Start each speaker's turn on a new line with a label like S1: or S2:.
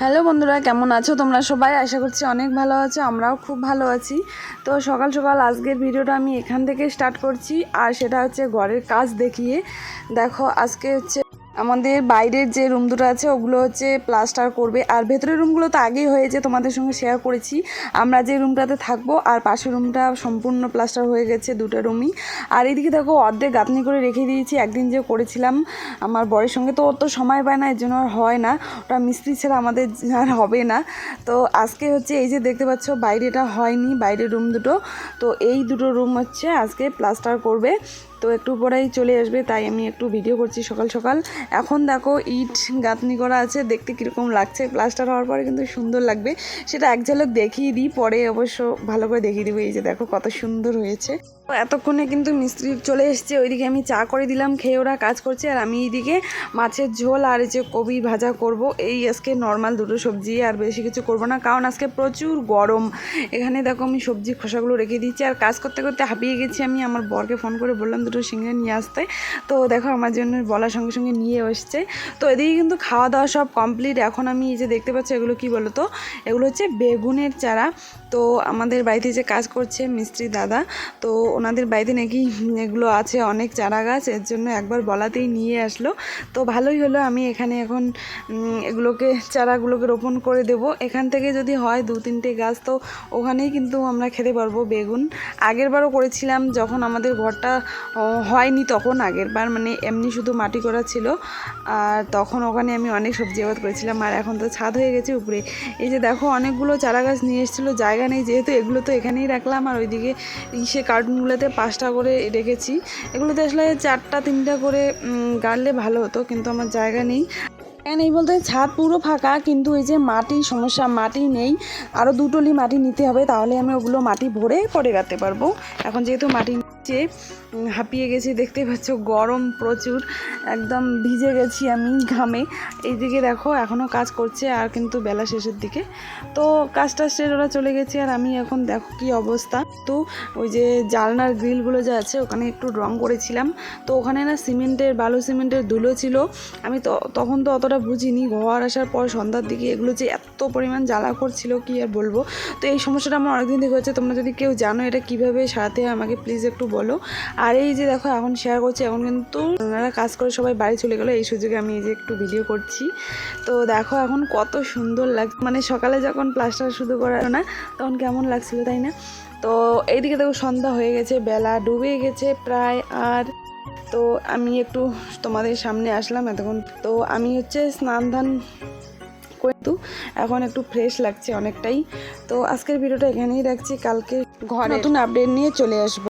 S1: Hello বন্ধুরা, কেমন আছো তোমরা সবাই? আশা করছি অনেক ভালো আছো, আমরাও খুব ভালো আছি। তো সকাল সকাল আজকের ভিডিওটা আমি এখান থেকে স্টার্ট করছি, আর সেটা হচ্ছে ঘরের কাজ দেখিয়ে। দেখো, আজকে হচ্ছে আমাদের বাইরের যে রুম দুটো আছে, ওগুলো হচ্ছে প্লাস্টার করবে। আর ভেতরের রুমগুলো তো আগেই হয়েছে তোমাদের সঙ্গে শেয়ার করেছি। আমরা যে রুমটাতে থাকব, আর পাশের রুমটা সম্পূর্ণ প্লাস্টার হয়ে গেছে দুটো রুমই আর এদিকে দেখো, অর্ধেক গাঁথনি করে রেখে দিয়েছি, একদিন যে করেছিলাম। আমার বরের সঙ্গে তো ওর তো সময় পায় না, এর জন্য আর হয় না। ওটা মিস্ত্রি ছাড়া আমাদের আর হবে না। তো আজকে হচ্ছে এই যে দেখতে পাচ্ছ, বাইরেটা হয়নি, বাইরের রুম দুটো। তো এই দুটো রুম হচ্ছে আজকে প্লাস্টার করবে। তো একটু পরেই চলে আসবে, তাই আমি একটু ভিডিও করছি সকাল সকাল। এখন দেখো ইট গাঁথনি করা আছে, দেখতে কীরকম লাগছে। প্লাস্টার হওয়ার পরে কিন্তু সুন্দর লাগবে। সেটা এক ঝলক দেখিয়ে দিই, পরে অবশ্য ভালো করে দেখিয়ে দিব। এই যে দেখো কত সুন্দর হয়েছে। এতক্ষণে কিন্তু মিস্ত্রি চলে এসছে, ওইদিকে আমি চা করে দিলাম, খেয়ে ওরা কাজ করছে, আর আমি এইদিকে মাছের ঝোল আর এই যে কবি ভাজা করব। এই আজকে নর্মাল দুটো সবজি, আর বেশি কিছু করব না, কারণ আজকে প্রচুর গরম। এখানে দেখো আমি সবজি খোসাগুলো রেখে দিচ্ছি, আর কাজ করতে করতে হাঁপিয়ে গেছি। আমি আমার বরকে ফোন করে বললাম দুটো সিঙ্গারা নিয়ে আসতে। তো দেখো আমার জন্য বলার সঙ্গে সঙ্গে নিয়ে এসছে। তো এদিকে কিন্তু খাওয়া দাওয়া সব কমপ্লিট এখন আমি এই যে দেখতে পাচ্ছি এগুলো কি বলো তো এগুলো হচ্ছে বেগুনের চারা। তো আমাদের বাড়িতে যে কাজ করছে মিস্ত্রি দাদা, তো ওনাদের বাড়িতে নাকি এগুলো আছে অনেক চারা গাছ। এর জন্য একবার বলাতেই নিয়ে আসলো। তো ভালোই হলো আমি এখানে এখন এগুলোকে, চারাগুলোকে রোপণ করে দেব। এখান থেকে যদি হয় দু তিনটে গাছ, তো ওখানেই কিন্তু আমরা খেতে পারব বেগুন। আগের বারও করেছিলাম, যখন আমাদের ঘরটা হয়নি তখন আগের বার মানে এমনি শুধু মাটি করা ছিল। আর তখন ওখানে আমি অনেক সবজি আবাদ করেছিলাম, আর এখন তো ছাদ হয়ে গেছে উপরে। এই যে দেখো, অনেকগুলো চারা গাছ নিয়ে এসেছিল, জায়গা নেই যেহেতু, এগুলো তো এখানেই রাখলাম। আর ওইদিকে সে কার্টুনগুলোতে পাঁচটা করে রেখেছি। এগুলোতে আসলে চারটা, তিনটা করে গাড়লে ভালো হতো, কিন্তু আমার জায়গা নেই। জায়গা এই বলতে ছাদ পুরো ফাঁকা, কিন্তু এই যে মাটির সমস্যা, মাটি নেই। আরও দুটোলি মাটি নিতে হবে, তাহলে আমি ওগুলো মাটি ভরে পরে রাখতে পারব। এখন যেহেতু মাটি নিচে হাঁপিয়ে গেছি দেখতে পাচ্ছ গরম প্রচুর, একদম ভিজে গেছি আমি ঘামে। এইদিকে দেখো এখনও কাজ করছে আর কিন্তু বেলা শেষের দিকে। তো কাজটা শেষ ওরা চলে গেছে আর আমি এখন দেখো কি অবস্থা। তো ওই যে জালনার গ্রিলগুলো যা আছে, ওখানে একটু রং করেছিলাম। তো ওখানে না সিমেন্টের, বালু সিমেন্টের ধুলো ছিল। আমি তো, তখন তো অতটা বুঝিনি, ঘর আসার পর সন্ধ্যার দিকে এগুলো যে এত পরিমাণ জ্বালা করছিল কি আর বলব? তো এই সমস্যাটা আমার অনেকদিন থেকে হচ্ছে, তোমরা যদি কেউ জানো এটা কীভাবে সারাতে আমাকে প্লিজ একটু বলো। আর এই যে দেখো এখন শেয়ার করছি এখন কিন্তু ওনারা কাজ করে সবাই বাড়ি চলে গেলো। এই সুযোগে আমি এই যে একটু ভিডিও করছি। তো দেখো এখন কত সুন্দর লাগ মানে সকালে যখন প্লাস্টার শুধু করা না তখন কেমন লাগছিল তাই না? তো এইদিকে দেখো সন্ধ্যা হয়ে গেছে বেলা ডুবে গেছে প্রায় আর তো আমি একটু তোমাদের সামনে আসলাম এতক্ষণ। তো আমি হচ্ছে স্নান ধান কিন্তু এখন একটু ফ্রেশ লাগছে অনেকটাই। তো আজকের ভিডিওটা এখানেই রাখছি। কালকে ঘর। নতুন আপডেট নিয়ে চলে আসব।